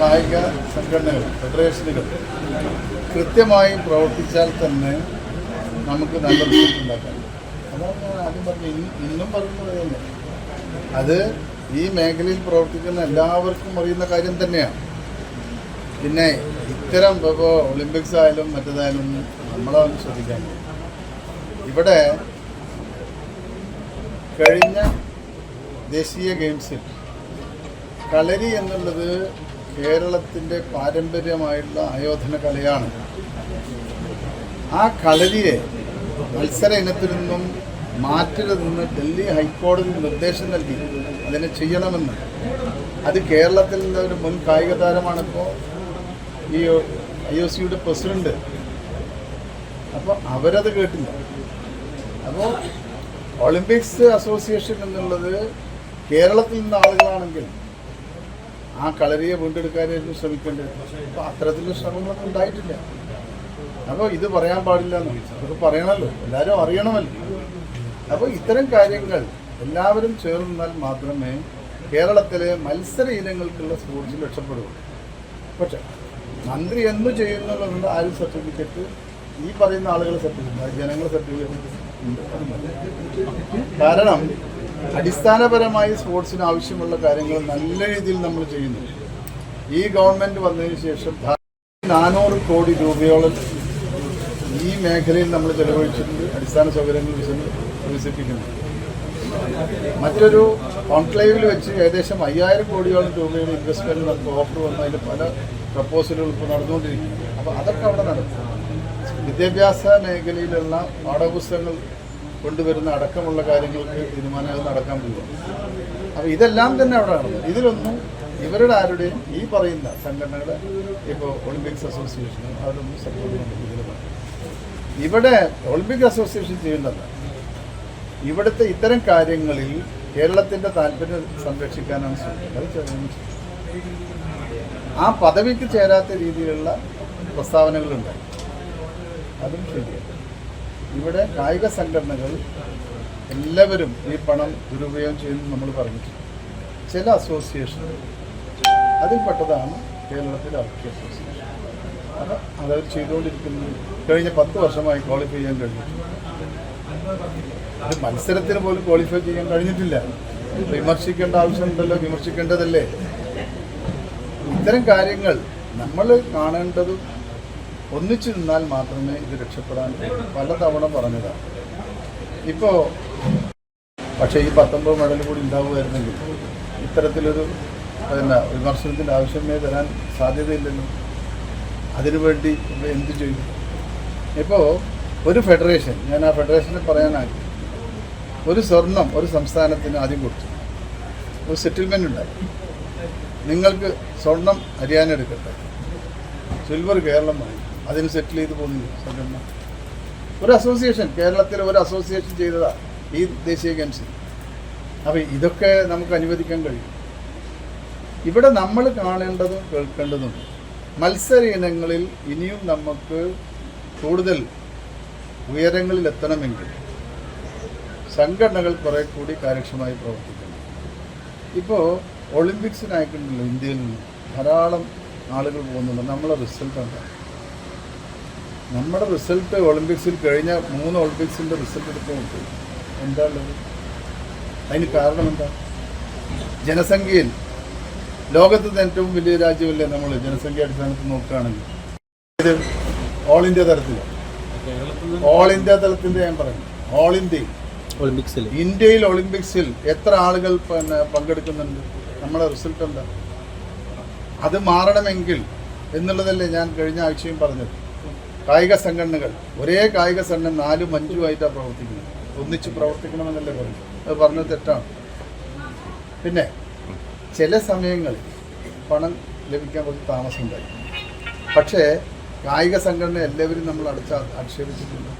കായിക സംഘടനകൾ ഫെഡറേഷനുകൾ കൃത്യമായി പ്രവർത്തിച്ചാൽ തന്നെ നമുക്ക് നല്ല റിസൾട്ട് ഉണ്ടാക്കാം. അതാണ് ഞാൻ ആദ്യം പറഞ്ഞത്. ഇന്നും പറയുന്നത് തന്നെ. അത് ഈ മേഖലയിൽ പ്രവർത്തിക്കുന്ന എല്ലാവർക്കും അറിയുന്ന കാര്യം തന്നെയാണ്. പിന്നെ ഇത്തരം ഇപ്പോൾ ഒളിമ്പിക്സ് ആയാലും മറ്റേതായാലും നമ്മളൊന്ന് ശ്രദ്ധിക്കാൻ ഇവിടെ കഴിഞ്ഞ ദേശീയ ഗെയിംസിൽ കളരി എന്നുള്ളത് കേരളത്തിന്റെ പാരമ്പര്യമായിട്ടുള്ള ആയോധന കലയാണ്. ആ കളരിയെ മത്സര ഇനത്തിൽ നിന്നും മാറ്റരുതെന്ന് ഡൽഹി ഹൈക്കോടതി നിർദ്ദേശം നൽകി. അതിനെ ചെയ്യണമെന്ന്. അത് കേരളത്തിൽ നിന്ന് ഒരു മുൻ കായിക താരമാണിപ്പോൾ ഈ ഐ ഒ സിയുടെ പ്രസിഡന്റ്. അപ്പോൾ അവരത് കേട്ടില്ല. അപ്പോൾ ഒളിമ്പിക്സ് അസോസിയേഷൻ എന്നുള്ളത് കേരളത്തിൽ നിന്ന് ആളുകളാണെങ്കിൽ ആ കളരിയെ വീണ്ടെടുക്കാനായിരുന്നു ശ്രമിക്കേണ്ടത്. അപ്പോൾ അത്തരത്തിലുള്ള ശ്രമങ്ങളൊന്നും ഉണ്ടായിട്ടില്ല. അപ്പോൾ ഇത് പറയാൻ പാടില്ല എന്ന് അതൊക്കെ പറയണമല്ലോ എല്ലാവരും അറിയണമല്ലോ. അപ്പോൾ ഇത്തരം കാര്യങ്ങൾ എല്ലാവരും ചേർന്നാൽ മാത്രമേ കേരളത്തിലെ മത്സര ഇനങ്ങൾക്കുള്ള സ്പോർട്സിൽ രക്ഷപ്പെടുകയുള്ളൂ. പക്ഷേ മന്ത്രി എന്ന് ചെയ്യുന്നുള്ളത് ആരും സർട്ടിഫിക്കറ്റ് ഈ പറയുന്ന ആളുകളെ സർട്ടിഫിക്കറ്റ് ജനങ്ങളെ സർട്ടിഫിക്കറ്റ്. കാരണം അടിസ്ഥാനപരമായി സ്പോർട്സിന് ആവശ്യമുള്ള കാര്യങ്ങൾ നല്ല രീതിയിൽ നമ്മൾ ചെയ്യുന്നു. ഈ ഗവൺമെന്റ് വന്നതിന് ശേഷം നാനൂറ് കോടി രൂപയോളം ഈ മേഖലയിൽ നമ്മൾ ചെലവഴിച്ചിട്ടുണ്ട്. അടിസ്ഥാന സൗകര്യങ്ങൾ വികസിപ്പിക്കുന്നു. മറ്റൊരു കോൺക്ലേവിൽ വെച്ച് ഏകദേശം അയ്യായിരം കോടിയോളം രൂപയുടെ ഇൻവെസ്റ്റ്മെന്റ് നമുക്ക് ഓഫർ വന്ന അതിൽ പല പ്രപ്പോസലുകൾ ഇപ്പോൾ നടന്നുകൊണ്ടിരിക്കുന്നു. അപ്പോൾ അതൊക്കെ അവിടെ നടക്കും. വിദ്യാഭ്യാസ മേഖലയിലുള്ള പാഠപുസ്തകങ്ങൾ കൊണ്ടുവരുന്ന അടക്കമുള്ള കാര്യങ്ങൾക്ക് തീരുമാനങ്ങൾ നടക്കാൻ പോകും. അപ്പോൾ ഇതെല്ലാം തന്നെ അവിടെ നടന്നു ഇതിലൊന്നും ഇവരുടെ ആരുടെയും ഈ പറയുന്ന സംഘടനകളെ ഇപ്പോൾ ഒളിമ്പിക്സ് അസോസിയേഷനും അവരൊന്നും സപ്പോർട്ട് ഇതിൽ ഇവിടെ ഒളിമ്പിക് അസോസിയേഷൻ ചെയ്യേണ്ടത് ഇവിടുത്തെ ഇത്തരം കാര്യങ്ങളിൽ കേരളത്തിന്റെ താല്പര്യം സംരക്ഷിക്കാനാണ് ശ്രമിക്കുന്നത്. ആ പദവിക്ക് ചേരാത്ത രീതിയിലുള്ള പ്രസ്താവനകളുണ്ടായി അതും ശരിയാണ്. ഇവിടെ കായിക സംഘടനകൾ എല്ലാവരും ഈ പണം ദുരുപയോഗം ചെയ്യുന്നു നമ്മൾ പറഞ്ഞിട്ടുണ്ട്. ചില അസോസിയേഷനുകൾ അതിൽപ്പെട്ടതാണ് കേരളത്തിലെ ഹോക്കി അസോസിയേഷൻ അത് അതവർ ചെയ്തുകൊണ്ടിരിക്കുന്നത് കഴിഞ്ഞ പത്ത് വർഷമായി ക്വാളിഫൈ ചെയ്യാൻ കഴിഞ്ഞിട്ടുണ്ട് മത്സരത്തിന് പോലും ക്വാളിഫൈ ചെയ്യാൻ കഴിഞ്ഞിട്ടില്ല. വിമർശിക്കേണ്ട ആവശ്യമുണ്ടല്ലോ വിമർശിക്കേണ്ടതല്ലേ? ഇത്തരം കാര്യങ്ങൾ നമ്മൾ കാണേണ്ടതും ഒന്നിച്ചു നിന്നാൽ മാത്രമേ ഇത് രക്ഷപ്പെടാൻ പല പലതവണ പറഞ്ഞതാണ് ഇപ്പോ പക്ഷേ ഈ പത്തൊമ്പത് മെഡൽ കൂടി ഉണ്ടാവുമായിരുന്നെങ്കിൽ ഇത്തരത്തിലൊരു പിന്നെ വിമർശനത്തിന്റെ ആവശ്യമേ വരാൻ സാധ്യതയില്ലല്ലോ. അതിനുവേണ്ടി എന്ത് ചെയ്തു? ഇപ്പോൾ ഒരു ഫെഡറേഷൻ ഞാൻ ആ ഫെഡറേഷനെ പറയാനായി ഒരു സ്വർണം ഒരു സംസ്ഥാനത്തിന് ആദ്യം കൊടുത്തു. ഒരു സെറ്റിൽമെന്റ് ഉണ്ടായി. നിങ്ങൾക്ക് സ്വർണം ഹരിയാന എടുക്കട്ടെ സിൽവർ കേരളം വാങ്ങി. അതിന് സെറ്റിൽ ചെയ്ത് പോകുന്നു സംഘടന ഒരു അസോസിയേഷൻ കേരളത്തിൽ ഒരു അസോസിയേഷൻ ചെയ്തതാ ഈ ദേശീയ ഗെയിംസിൽ അപ്പോൾ ഇതൊക്കെ നമുക്ക് അനുവദിക്കാൻ കഴിയും. ഇവിടെ നമ്മൾ കാണേണ്ടതും കേൾക്കേണ്ടതും മത്സര ഇനങ്ങളിൽ ഇനിയും നമുക്ക് കൂടുതൽ ഉയരങ്ങളിൽ എത്തണമെങ്കിൽ സംഘടനകൾ കുറെ കൂടി കാര്യക്ഷമമായി പ്രവർത്തിക്കണം. ഇപ്പോൾ ഒളിമ്പിക്സിനായിട്ടുണ്ടല്ലോ ഇന്ത്യയിൽ നിന്ന് ധാരാളം ആളുകൾ പോകുന്നുണ്ട്. നമ്മളെ റിസൾട്ട് എന്താ നമ്മുടെ റിസൾട്ട് ഒളിമ്പിക്സിൽ കഴിഞ്ഞ മൂന്ന് ഒളിമ്പിക്സിന്റെ റിസൾട്ട് എടുത്ത് നോക്കി. എന്താ ഉള്ളത് അതിന് കാരണം എന്താ? ജനസംഖ്യയിൽ ലോകത്ത് ഏറ്റവും വലിയ രാജ്യമല്ലേ നമ്മൾ ജനസംഖ്യ അടിസ്ഥാനത്തിൽ നോക്കുകയാണെങ്കിൽ. ഇത് ഓൾ ഇന്ത്യ തലത്തിൽ. ഓൾ ഇന്ത്യ തലത്തിന്റെ ഞാൻ പറയുന്നു. ഓൾ ഇന്ത്യയിൽ ഒളിമ്പിക്സിൽ. ഇന്ത്യയിൽ ഒളിമ്പിക്സിൽ എത്ര ആളുകൾ പിന്നെ പങ്കെടുക്കുന്നുണ്ട്? നമ്മുടെ റിസൾട്ട് എന്താ? അത് മാറണമെങ്കിൽ എന്നുള്ളതല്ലേ ഞാൻ കഴിഞ്ഞ ആഴ്ചയും പറഞ്ഞത്. കായിക സംഘടനകൾ ഒരേ കായിക സംഘടന നാലും അഞ്ചും ആയിട്ടാണ് പ്രവർത്തിക്കുന്നത്. ഒന്നിച്ച് പ്രവർത്തിക്കണമെന്നല്ലേ പറഞ്ഞു അത് പറഞ്ഞത് തെറ്റാണ്. പിന്നെ ചില സമയങ്ങളിൽ പണം ലഭിക്കാൻ കുറച്ച് താമസമുണ്ടായി. പക്ഷേ കായിക സംഘടന എല്ലാവരും നമ്മൾ അടച്ച ആക്ഷേപിച്ചിട്ടുണ്ട്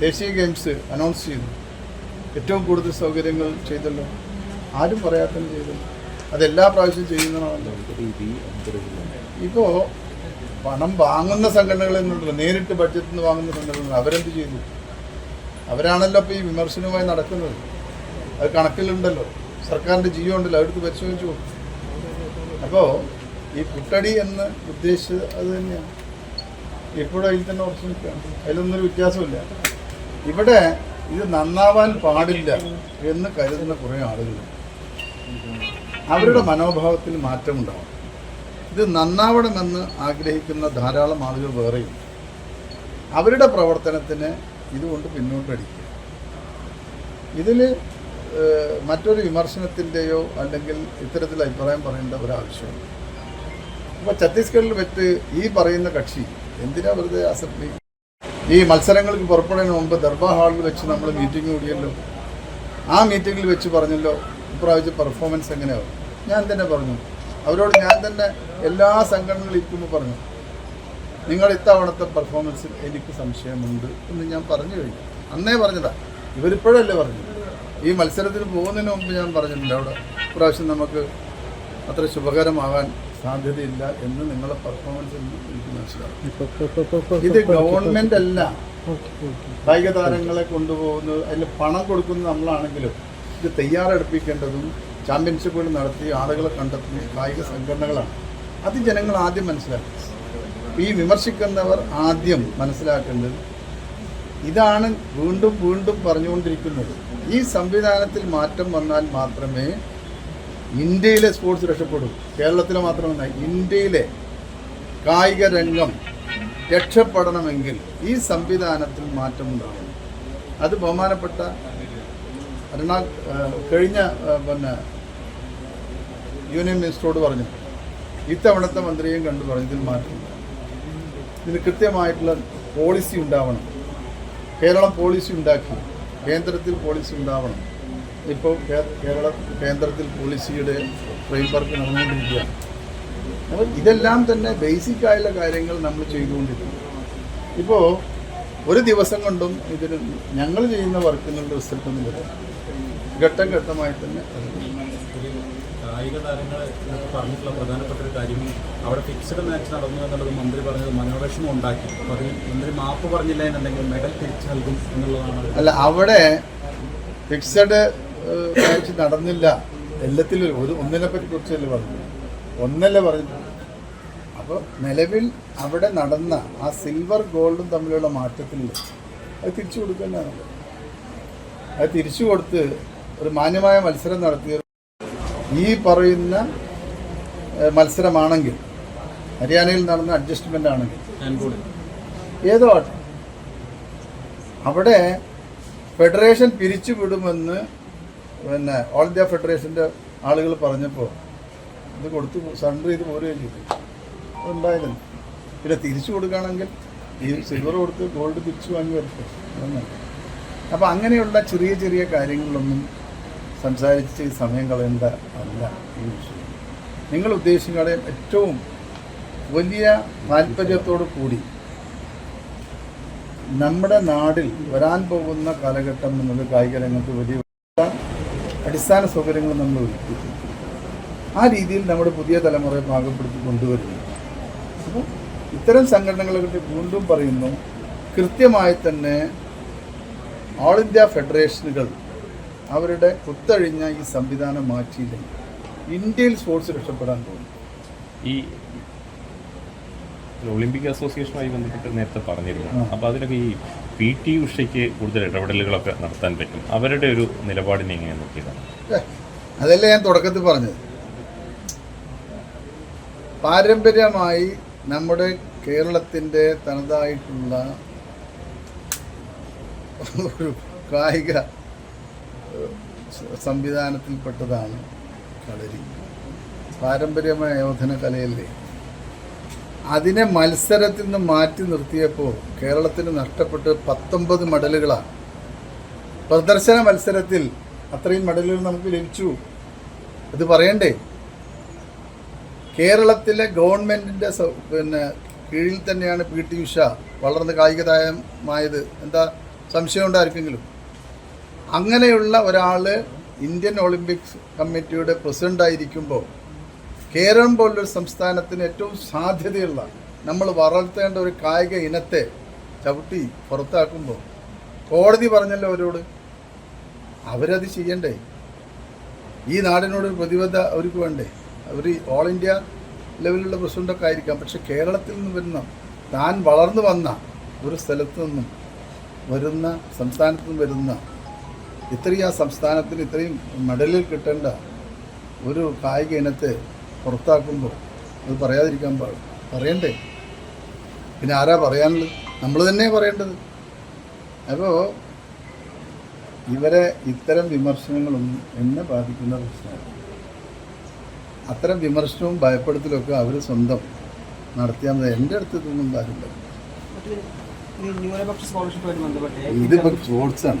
ദേശീയ ഗെയിംസ് അനൗൺസ് ചെയ്തു. ഏറ്റവും കൂടുതൽ സൗകര്യങ്ങൾ ചെയ്തല്ലോ. ആരും പറയാത്തത് ചെയ്തു. അതെല്ലാ പ്രാവശ്യം ചെയ്യുന്നതാണല്ലോ. ഇപ്പോൾ പണം വാങ്ങുന്ന സംഘടനകൾ എന്നുണ്ടല്ലോ. നേരിട്ട് ബഡ്ജറ്റിൽ നിന്ന് വാങ്ങുന്ന സംഘടനകൾ. അവരെന്ത് ചെയ്തു? അവരാണല്ലോ ഇപ്പോൾ ഈ വിമർശനവുമായി നടക്കുന്നത്. അത് കണക്കിലുണ്ടല്ലോ. സർക്കാരിന്റെ ജിയോ ഉണ്ടല്ലോ. അവർക്ക് പരിശോധിച്ചു അപ്പോൾ ഈ കുട്ടടി എന്ന് ഉദ്ദേശിച്ചത് അത് തന്നെയാണ്. ഇപ്പോഴും അതിൽ തന്നെ ഉറച്ചു നിൽക്കുകയാണ്. അതിലൊന്നൊരു വ്യത്യാസമില്ല ഇവിടെ ഇത് നന്നാവാൻ പാടില്ല എന്ന് കരുതുന്ന കുറേ ആളുകൾ. അവരുടെ മനോഭാവത്തിൽ മാറ്റമുണ്ടാവും ഇത് നന്നാവണമെന്ന് ആഗ്രഹിക്കുന്ന ധാരാളം ആളുകൾ വേറെയും അവരുടെ പ്രവർത്തനത്തിന് ഇതുകൊണ്ട് പിന്നോട്ടടിക്കുക ഇതിൽ മറ്റൊരു വിമർശനത്തിന്റെയോ അല്ലെങ്കിൽ ഇത്തരത്തിൽ അഭിപ്രായം പറയേണ്ട ഒരാവശ്യമില്ല അപ്പോൾ ഛത്തീസ്ഗഡിൽ വെച്ച് ഈ പറയുന്ന കക്ഷി എന്തിനാ വെറുതെ അസംബ്ലി? ഈ മത്സരങ്ങൾക്ക് പുറപ്പെടുന്നതിന് മുമ്പ് ദർബാർ ഹാളിൽ വെച്ച് നമ്മൾ മീറ്റിംഗ് കൂടിയല്ലോ. ആ മീറ്റിങ്ങിൽ വെച്ച് പറഞ്ഞല്ലോ ഇപ്രാവശ്യം പെർഫോമൻസ് എങ്ങനെയാവും? ഞാൻ തന്നെ പറഞ്ഞു. അവരോട് ഞാൻ തന്നെ എല്ലാ സംഘടനകളും ഇരിക്കുമ്പോൾ പറഞ്ഞു നിങ്ങൾ ഇത്തവണത്തെ പെർഫോമൻസിൽ എനിക്ക് സംശയമുണ്ട് എന്ന് ഞാൻ പറഞ്ഞു കഴിഞ്ഞു. അന്നേ പറഞ്ഞതാ. ഇവരിപ്പോഴല്ലേ പറഞ്ഞു. ഈ മത്സരത്തിന് പോകുന്നതിന് മുമ്പ് ഞാൻ പറഞ്ഞിട്ടുണ്ട് അവിടെ ഇപ്രാവശ്യം നമുക്ക് അത്ര ശുഭകരമാകാൻ സാധ്യതയില്ല എന്ന് നിങ്ങളെ പെർഫോമൻസ് എനിക്ക് മനസ്സിലാവും ഇത് ഗവൺമെന്റ് അല്ല. കായിക താരങ്ങളെ കൊണ്ടുപോകുന്നത് അതിൽ പണം കൊടുക്കുന്നത് നമ്മളാണെങ്കിലും ഇത് തയ്യാറെടുപ്പിക്കേണ്ടതും ചാമ്പ്യൻഷിപ്പുകൾ നടത്തി ആളുകളെ കണ്ടെത്തുന്ന കായിക സംഘടനകളാണ്. അത് ജനങ്ങൾ ആദ്യം മനസ്സിലാക്കും. ഈ വിമർശിക്കുന്നവർ ആദ്യം മനസ്സിലാക്കേണ്ടത് ഇതാണ് വീണ്ടും വീണ്ടും പറഞ്ഞുകൊണ്ടിരിക്കുന്നത്. ഈ സംവിധാനത്തിൽ മാറ്റം വന്നാൽ മാത്രമേ ഇന്ത്യയിലെ സ്പോർട്സ് രക്ഷപ്പെടൂ. കേരളത്തിലെ മാത്രമല്ല ഇന്ത്യയിലെ കായിക രംഗം രക്ഷപ്പെടണമെങ്കിൽ ഈ സംവിധാനത്തിൽ മാറ്റമുണ്ടാകണം അത് ബഹുമാനപ്പെട്ട എറണാ കഴിഞ്ഞ പിന്നെ യൂണിയൻ മിനിസ്റ്ററോട് പറഞ്ഞു ഇത്തവണത്തെ മന്ത്രിയെയും കണ്ടു പറഞ്ഞു ഇതിൽ മാറ്റം ഇതിന് കൃത്യമായിട്ടുള്ള പോളിസി ഉണ്ടാവണം. കേരളം പോളിസി ഉണ്ടാക്കി. കേന്ദ്രത്തിൽ പോളിസി ഉണ്ടാവണം. ഇപ്പോൾ കേരള കേന്ദ്രത്തിൽ പോളിസിയുടെ ഫ്രെയിംവർക്ക് നടന്നുകൊണ്ടിരിക്കുകയാണ്. അപ്പോൾ ഇതെല്ലാം തന്നെ ബേസിക് ആയുള്ള കാര്യങ്ങൾ നമ്മൾ ചെയ്തുകൊണ്ടിരിക്കും ഇപ്പോൾ ഒരു ദിവസം കൊണ്ടും ഇതിന് ഞങ്ങൾ ചെയ്യുന്ന വർക്കിനുള്ള റിസൾട്ടൊന്നും വരും ഘട്ടം ഘട്ടമായി തന്നെ. കായിക താരങ്ങളെ പറഞ്ഞിട്ടുള്ള പ്രധാനപ്പെട്ട ഒരു കാര്യം അവിടെ ഫിക്സഡ് മാച്ച് നടന്നു എന്നുള്ളത് മന്ത്രി പറഞ്ഞത് മനോവിഷമം ഉണ്ടാക്കി. അപ്പോൾ അതിൽ മന്ത്രി മാപ്പ് പറഞ്ഞില്ല എന്നുണ്ടെങ്കിൽ മെഡൽ തിരിച്ചു നൽകും എന്നുള്ളതാണ് അല്ല അവിടെ ഫിക്സഡ് മാച്ച് നടന്നില്ല. എല്ലാത്തിലും ഒരു ഒന്നിനെ പറ്റി കുറിച്ചല്ലേ പറഞ്ഞു ഒന്നല്ലേ പറഞ്ഞു അപ്പോൾ നിലവിൽ അവിടെ നടന്ന ആ സിൽവർ ഗോൾഡും തമ്മിലുള്ള മാറ്റത്തിൽ അത് തിരിച്ചു കൊടുക്കാനാണ് അത് തിരിച്ചു കൊടുത്ത് ഒരു മാന്യമായ മത്സരം നടത്തിയ ഈ പറയുന്ന മത്സരമാണെങ്കിൽ ഹരിയാനയിൽ നടന്ന അഡ്ജസ്റ്റ്മെന്റ് ആണെങ്കിൽ ഏതോ ആട്ടെ അവിടെ ഫെഡറേഷൻ പിരിച്ചുവിടുമെന്ന് പിന്നെ ഓൾ ഇന്ത്യ ഫെഡറേഷന്റെ ആളുകൾ പറഞ്ഞപ്പോൾ ഇത് കൊടുത്ത് സറണ്ടർ ചെയ്ത് പോരുകയും ചെയ്തു. അതുണ്ടായിരുന്നു പിന്നെ തിരിച്ചു കൊടുക്കുകയാണെങ്കിൽ ഈ സിൽവർ കൊടുത്ത് ഗോൾഡ് തിരിച്ചു വാങ്ങി വരട്ടെ. അതൊന്നും അപ്പോൾ അങ്ങനെയുള്ള ചെറിയ ചെറിയ കാര്യങ്ങളിലൊന്നും സംസാരിച്ച് സമയം കളയേണ്ട അല്ല ഈ വിഷയം. നിങ്ങൾ ഉദ്ദേശിക്കുന്നത് ഏറ്റവും വലിയ താല്പര്യത്തോടു കൂടി നമ്മുടെ നാടിൽ വരാൻ പോകുന്ന കാലഘട്ടം എന്നത് കായിക രംഗത്ത് വലിയ അടിസ്ഥാന സൗകര്യങ്ങൾ നമ്മൾ ഒരുക്കി ആ രീതിയിൽ നമ്മുടെ പുതിയ തലമുറയെ പാകപ്പെടുത്തി കൊണ്ടുവരുന്നു. അപ്പോൾ ഇത്തരം സംഘടനകളെ പറ്റി വീണ്ടും പറയുന്നു കൃത്യമായി തന്നെ ഓൾ ഇന്ത്യ ഫെഡറേഷനുകൾ അവരുടെ കുത്തഴിഞ്ഞ ഈ സംവിധാനം മാറ്റിയില്ലെങ്കിൽ ഇന്ത്യയിൽ സ്പോർട്സ് രക്ഷപ്പെടാൻ പോകും ഈ ഒളിമ്പിക് അസോസിയേഷനുമായി ബന്ധപ്പെട്ട് നേരത്തെ പറഞ്ഞിരുന്നു. അപ്പോൾ അതിലൊക്കെ ഈ പി ടി ഉഷയ്ക്ക് കൂടുതൽ ഇടപെടലുകളൊക്കെ നടത്താൻ പറ്റും. അവരുടെ ഒരു നിലപാടിനെ എങ്ങനെ നോക്കിയതാണ്? അതല്ലേ ഞാൻ തുടക്കത്തിൽ പറഞ്ഞത്. പാരമ്പര്യമായി നമ്മുടെ കേരളത്തിന്റെ തനതായിട്ടുള്ള ഒരു കായിക സംവിധാനത്തിൽപ്പെട്ടതാണ് കളരി. പാരമ്പര്യമായ യോധന കലയല്ലേ? അതിനെ മത്സരത്തിൽ നിന്ന് മാറ്റി നിർത്തിയപ്പോൾ കേരളത്തിന് നഷ്ടപ്പെട്ട് പത്തൊമ്പത് മെഡലുകളാണ് പ്രദർശന മത്സരത്തിൽ അത്രയും മെഡലുകൾ നമുക്ക് ലഭിച്ചു. ഇത് പറയണ്ടേ? കേരളത്തിലെ ഗവൺമെന്റിന്റെ പിന്നെ കീഴിൽ തന്നെയാണ് പി ടി ഉഷ വളർന്ന് കായികതായമായത് എന്താ സംശയം ഉണ്ടായിരിക്കെങ്കിലും അങ്ങനെയുള്ള ഒരാൾ ഇന്ത്യൻ ഒളിമ്പിക്സ് കമ്മിറ്റിയുടെ പ്രസിഡന്റായിരിക്കുമ്പോൾ കേരളം പോലൊരു സംസ്ഥാനത്തിന് ഏറ്റവും സാധ്യതയുള്ള നമ്മൾ വളർത്തേണ്ട ഒരു കായിക ഇനത്തെ ചവിട്ടി പുറത്താക്കുമ്പോൾ കോടതി പറഞ്ഞല്ലോ അവരോട് അവരത് ചെയ്യണ്ടേ? ഈ നാടിനോട് പ്രതിബദ്ധ അവർക്ക് വേണ്ടേ? അവർ ഓൾ ഇന്ത്യ ലെവലിലുള്ള പ്രസിഡന്റൊക്കെ ആയിരിക്കാം പക്ഷെ കേരളത്തിൽ നിന്ന് വരുന്ന താൻ വളർന്നു വന്ന ഒരു സ്ഥലത്തു നിന്നും വരുന്ന സംസ്ഥാനത്തു നിന്നും വരുന്ന ഇത്രയും ആ സംസ്ഥാനത്തിന് ഇത്രയും മെഡലിൽ കിട്ടേണ്ട ഒരു കായിക ഇനത്തെ പുറത്താക്കുമ്പോൾ അത് പറയാതിരിക്കാൻ പാടില്ല പറയണ്ടേ? പിന്നെ ആരാ പറയാനുള്ളത്? നമ്മൾ തന്നെ പറയേണ്ടത്. അപ്പോൾ ഇവരെ ഇത്തരം വിമർശനങ്ങളൊന്നും എന്നെ ബാധിക്കുന്ന പ്രശ്നമാണ്. അത്തരം വിമർശനവും ഭയപ്പെടുത്തലൊക്കെ അവർ സ്വന്തം നടത്തിയാൽ മതി. എന്റെ അടുത്ത് ഇതൊന്നും കാര്യമില്ല. ഇതിപ്പോൾ സ്പോർട്സാണ്